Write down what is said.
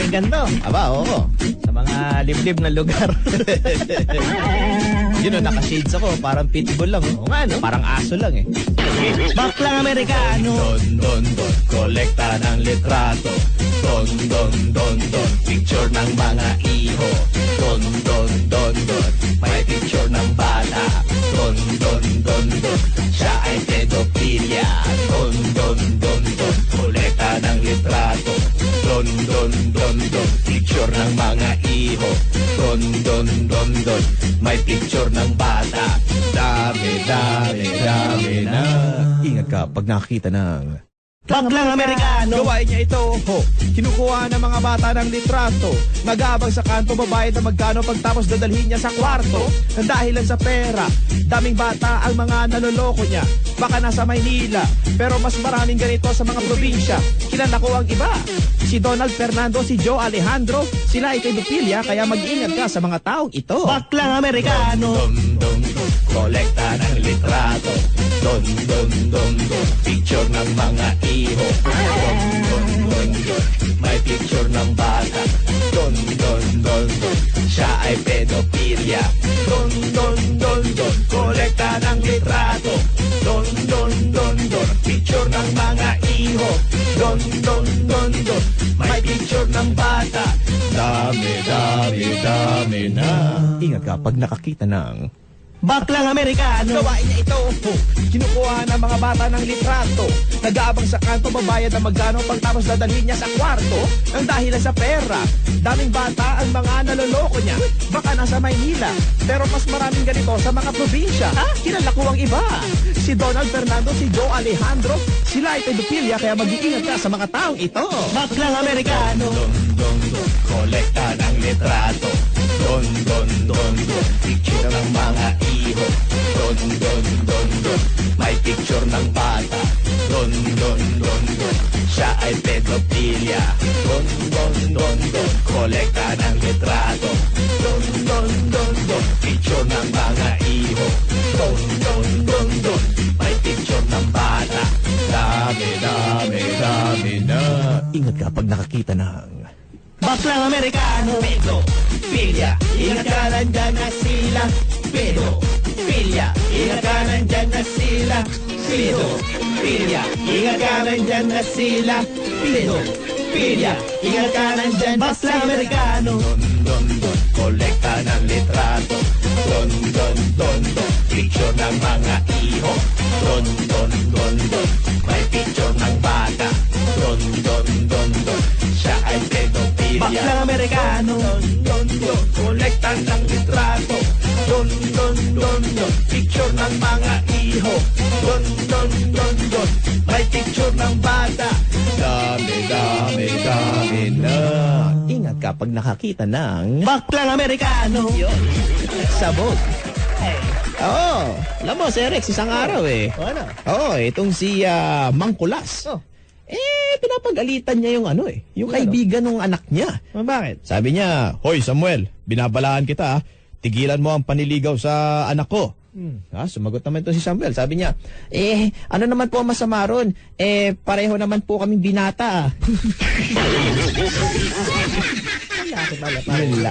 pakinggan to. Aba, oo. Sa mga liblib na lugar. Yun o, naka-shades ako. Parang pitbull lang. Oo nga, no? Parang aso lang eh. Baklang Amerikano. Don, don, don, kolekta ng litrato. Don, don, don, don, picture ng mga iho. Don, don, don, don, may picture ng bata. Don, don, don, don, siya ay pedophilia. Don, don, Don, don, don, don, picture ng mga iho. Don, don, don, don, may picture ng bata. Dami, dami, dami na. Ingat ka pag nakakita ng... Baklang Amerikano. Gawain niya ito, ho. Kinukuha ng mga bata ng litrato. Nag-aabang sa kanto, babayad na magkano pagtapos dadalhin niya sa kwarto. Ang dahilan sa pera. Daming bata ang mga naloloko niya. Baka nasa Maynila. Pero mas maraming ganito sa mga probinsya. Kilala ko ang iba. Si Donald Fernando, si Joe Alejandro. Sila ay pedophilia, kaya mag-ingat ka sa mga taong ito. Baklang Amerikano. Don, don, don, kolekta ng litrato. Don, don, don, don, picture ng mga ng mga iho. Don, don, don, don, may picture ng bata. Dami, dami, dami na. Ingat ka pag nakakita ng Baklang Amerikano. Gawain niya ito. Kinukuha ng mga bata ng litrato. Nag-aabang sa kanto, babayad na magkano pagtapos dadalhin niya sa kwarto. Ang dahilan sa pera. Daming bata ang mga naloloko niya. Baka nasa Maynila. Pero mas maraming ganito sa mga probinsya. Ha? Kilala ko ang iba. Si Donald Fernando, si Joe Alejandro. Sila ay pedophilia kaya mag-iingat ka sa mga taong ito. Baklang Amerikano. Don, don, don, kolekta ng litrato. Don, don, don, Don, don, don, don, may picture ng bata. Don, don, don, don, siya ay pedophilia. Don, don, don, don, kolekta ng litrato. Don, don, don, don, picture ng mga iho. Don, don, don, don, may picture ng bata. Dami, dami, dami na. Ingat ka pag nakakita ng... Baklang Amerikano. Pedo, pilya, ingat ka nandyan na sila. Pedo, pilya, ingat ka nandyan na sila. Pedo, pilya, ingat ka nandyan na sila. Pedo, pilya, ingat ka nandyan na sila. Amerikano. Don, don, don, kolekta ng litrato. Don, don, don, don, picture ng mga iho. Don, don, don, don, may picture ng bata. Don, don, don, don, siya ay pedophilia. Baklang Amerikano. Don, don, don, kolekta ng litrato. Don, don, don, don, picture ng mga iho. Don, don, don, don, may picture ng bata. Dami, dami, dami na. Ingat ka pag nakakita ng... Baklang Amerikano. Sabog. Oo. Alam mo, si Rex, isang araw eh. Ano? Oo, itong si ah, Mangkulas. Oh. Eh, pinapagalitan niya yung ano eh. Yung Ano? kaibigan ng anak niya. Oh, bakit? Sabi niya, Hoy Samuel, binabalaan kita ah. Tigilan mo ang paniligaw sa anak ko. Hmm. Ah, sumagot naman to si Samuel. Sabi niya, eh, ano naman po ang masama ron? Eh, pareho naman po kaming binata ah. Pala.